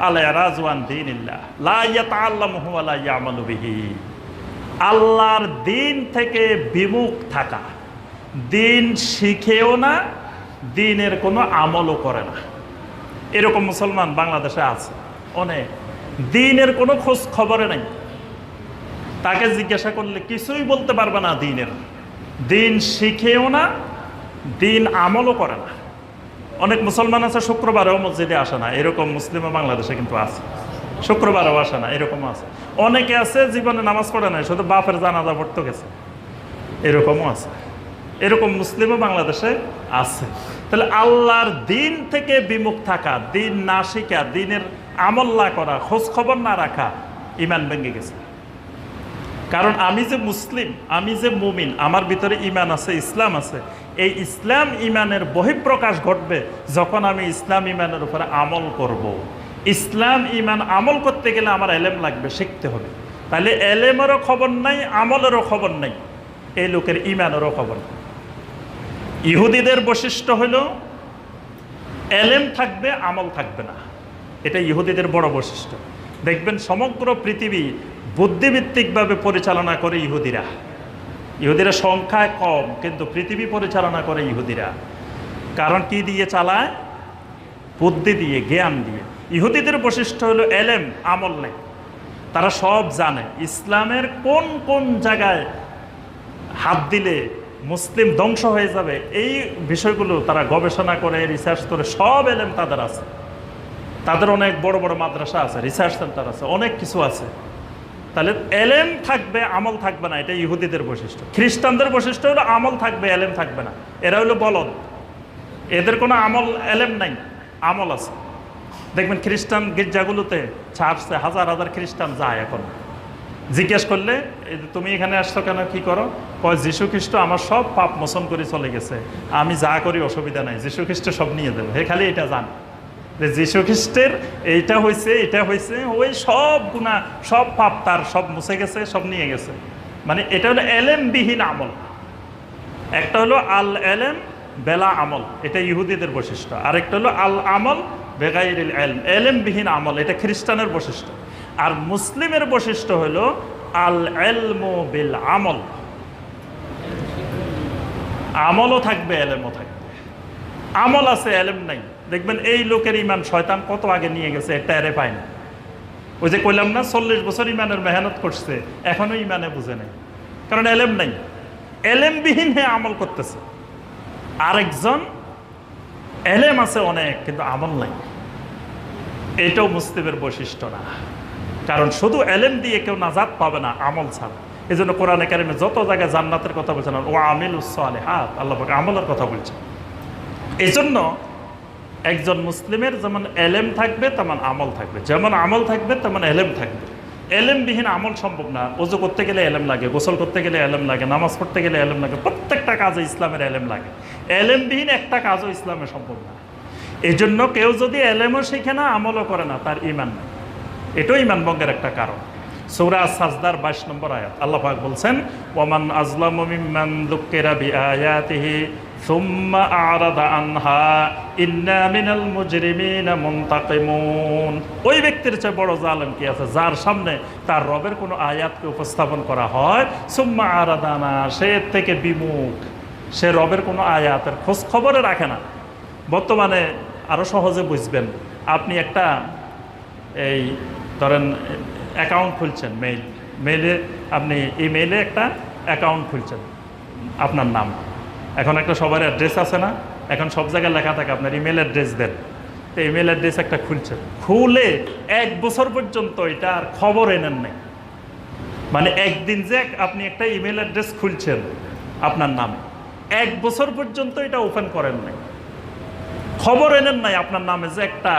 রাজওয়ান বিহি। আল্লাহর দিন থেকে বিমুখ থাকা। দিন শিখেও না, দিনের কোনো আমলও করে না। এরকম মুসলমান বাংলাদেশে আছে, অনেক। দিনের কোনো খোঁজ খবরে নাই। তাকে জিজ্ঞাসা করলে কিছুই বলতে পারবে না দিনের। দিন শিখেও না, দিন আমলও করে না। অনেক মুসলমান আছে, শুক্রবারেও মসজিদে আসে না। এরকম মুসলিমও বাংলাদেশে কিন্তু আছে। শুক্রবারেও আসে না, এরকম আছে। অনেকে আছে, জীবনে নামাজ পড়ে নাই, শুধু বাপের জানাজা পড়তে গেছে। এরকমও আছে। এরকম মুসলিমও বাংলাদেশে আছে। তাহলে আল্লাহর দিন থেকে বিমুখ থাকা, দিন না শিখা, দিনের আমল না করা খোঁজ খবর না রাখা ইমান ভেঙে গেছে। কারণ আমি যে মুসলিম, আমি যে মুমিন, আমার ভিতরে ইমান আছে, ইসলাম আছে এই ইসলাম ইমানের বহিঃপ্রকাশ ঘটবে যখন আমি ইসলাম ইমানের উপরে আমল করব। ইসলাম ইমান আমল করতে গেলে আমার এলেম লাগবে, শিখতে হবে। তাহলে এলেমেরও খবর নাই, আমলেরও খবর নাই। এই লোকের ইমানেরও খবর নেই। ইহুদিদের বৈশিষ্ট্য হলো, এলেম থাকবে, আমল থাকবে না। এটা ইহুদিদের বড় বৈশিষ্ট্য। দেখবেন সমগ্র পৃথিবী বুদ্ধিভিত্তিকভাবে পরিচালনা করে ইহুদিরা। ইহুদিরা সংখ্যায় কম, কিন্তু পৃথিবী পরিচালনা করে ইহুদিরা। কারণ কি দিয়ে চালায়? বুদ্ধি দিয়ে, জ্ঞান দিয়ে। ইহুদিদের বৈশিষ্ট্য হলো এলেম, আমল নেই। তারা সব জানে। ইসলামের কোন কোন জায়গায় হাত দিলে মুসলিম ধ্বংস হয়ে যাবে, এই বিষয়গুলো তারা গবেষণা করে রিসার্চ করে, সব এলেম তাদের আছে। তাদের অনেক বড় বড় মাদ্রাসা আছে রিসার্চ সেন্টার আছে, অনেক কিছু আছে। তাহলে এলেম থাকবে, আমল থাকবে না, এটা ইহুদিদের বৈশিষ্ট্য। খ্রিস্টানদের বৈশিষ্ট্য হলো আমল থাকবে, এলেম থাকবে না। এরা হলো বলদ। এদের কোনো আমল, এলেম নাই, আমল আছে। দেখবেন খ্রিস্টান গির্জাগুলোতে ছাড়ছে, হাজার হাজার খ্রিস্টান যায় এখন। জিজ্ঞেস করলে তুমি এখানে আসছো কেন, কি করো? কয় যীশু খ্রিস্ট আমার সব পাপ মোচন করে চলে গেছে। আমি যা করি অসুবিধা নাই যীশু খ্রিস্ট সব নিয়ে দেবে হে, খালি এটা জান। যে যীশু খ্রিস্টের, এইটা হয়েছে এটা হয়েছে ওই সব গুণা, সব পাপ তার, সব মুছে গেছে, সব নিয়ে গেছে। মানে এটা হলো এলেমবিহীন আমল। একটা হলো আল এলেম বেলা আমল। এটা ইহুদিদের বৈশিষ্ট্য। আরেকটা হলো আল আমল বেগাইর এলম। এলেমবিহীন আমল, এটা খ্রিস্টানের বৈশিষ্ট্য। আর মুসলিমের বৈশিষ্ট্য হলো আল এলমো বিল আমল আমলও থাকবে, এলেমও থাকবে। আমল আছে, এলেম নাই। দেখবেন এই লোকের ইমান শয়তান কত আগে নিয়ে গেছে টেরে পায় না। ওই যে কইলাম না, চল্লিশ বছর ইমানের মেহনত করছে, এখনও ইমানে বুঝে নেই। কারণ এলেম নাই। এলেমবিহীন হয়ে আমল করতেছে। আরেকজন, এলেম আছে অনেক, কিন্তু আমল নাই। এটাও মুসলিমের বৈশিষ্ট্য না। কারণ শুধু এলেম দিয়ে কেউ নাজাত পাবে না, আমল ছাড়া। এই জন্য কোরআনে কারিমে যত জায়গায় জান্নাতের কথা বলছেন ও আমিল উসালে হাত আল্লাহ আমলের কথা বলছেন। এই জন্য একজন মুসলিমের যেমন এলেম থাকবে, তেমন আমল থাকবে। যেমন আমল থাকবে, তেমন এলেম থাকবে। এলেমবিহীন আমল সম্ভব না। অজু করতে গেলে এলেম লাগে, গোসল করতে গেলে এলেম লাগে, নামাজ পড়তে গেলে এলেম লাগে, প্রত্যেকটা কাজে ইসলামের এলেম লাগে। এলেমবিহীন একটা কাজও ইসলামে সম্ভব না। এই জন্য কেউ যদি এলেমও শিখে না, আমলও করে না, তার ইমান নেই। এটাও ইমান ভঙ্গের একটা কারণ। সৌরা সাজদার বাইশ নম্বর আয়াত, আল্লাহ পাক বলছেন ওমান আজলাম সুম্মা আরাদা আনহা ইন্না মিনাল মুজরিমিনা ওই ব্যক্তির চেয়ে বড় জালেম কি আছে? যার সামনে তার রবের কোনো আয়াতকে উপস্থাপন করা হয় সুম্মা আরাদানা সে থেকে বিমুখ। সে রবের কোনো আয়াতের খোঁজ খবরে রাখে না। বর্তমানে আরও সহজে বুঝবেন, আপনি একটা এই ধরেন অ্যাকাউন্ট খুলছেন মেইল মেইলে আপনি ইমেইলে একটা অ্যাকাউন্ট খুলছেন, আপনার নাম। এখন একটা সবার অ্যাড্রেস আছে না, এখন সব জায়গায় লেখা থাকে, আপনার ইমেল অ্যাড্রেস দেন। তো ইমেল অ্যাড্রেস একটা খুলছেন খুলে এক বছর পর্যন্ত এটা আর খবর এনেন নাই। মানে একদিন যে আপনি একটা ইমেল অ্যাড্রেস খুলছেন আপনার নামে, এক বছর পর্যন্ত এটা ওপেন করেন নাই। খবর এনেন নাই আপনার নামে যে একটা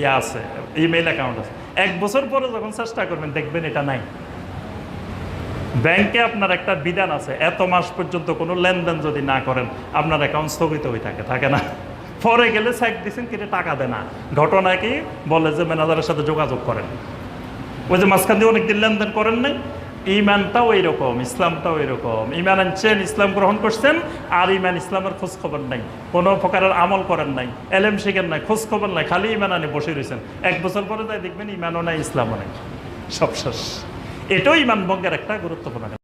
ইয়ে আছে ইমেল অ্যাকাউন্ট আছে। এক বছর পরে যখন চেষ্টা করবেন, দেখবেন এটা নাই। ব্যাংকে আপনার একটা বিধান আছে, এত মাস পর্যন্ত কোনো লেনদেন যদি না করেন, আপনার অ্যাকাউন্ট স্থগিত হয়ে থাকে থাকে না। পরে গেলে চেক দিচ্ছেন কিনে টাকা দেয় না। ঘটনা কি বলে যে ম্যানেজারের সাথে যোগাযোগ করেন। ওই যে মাঝখান দিয়ে অনেকদিন লেনদেন করেন নাই, ইমানটাও এরকম ইসলামটাও এরকম ইমান আনছেন, ইসলাম গ্রহণ করছেন, আর ইমান ইসলামের খোঁজ খবর নাই। কোনো প্রকারের আমল করেন নাই, এলেম শিখেন নাই খোঁজ খবর নাই, খালি ইমান আনি বসে রয়েছেন। এক বছর পরে তাই দেখবেন ইমানও নাই, ইসলামও নাই। সব শেষ। এটাও ইমানবঙ্গের একটা গুরুত্বপূর্ণ।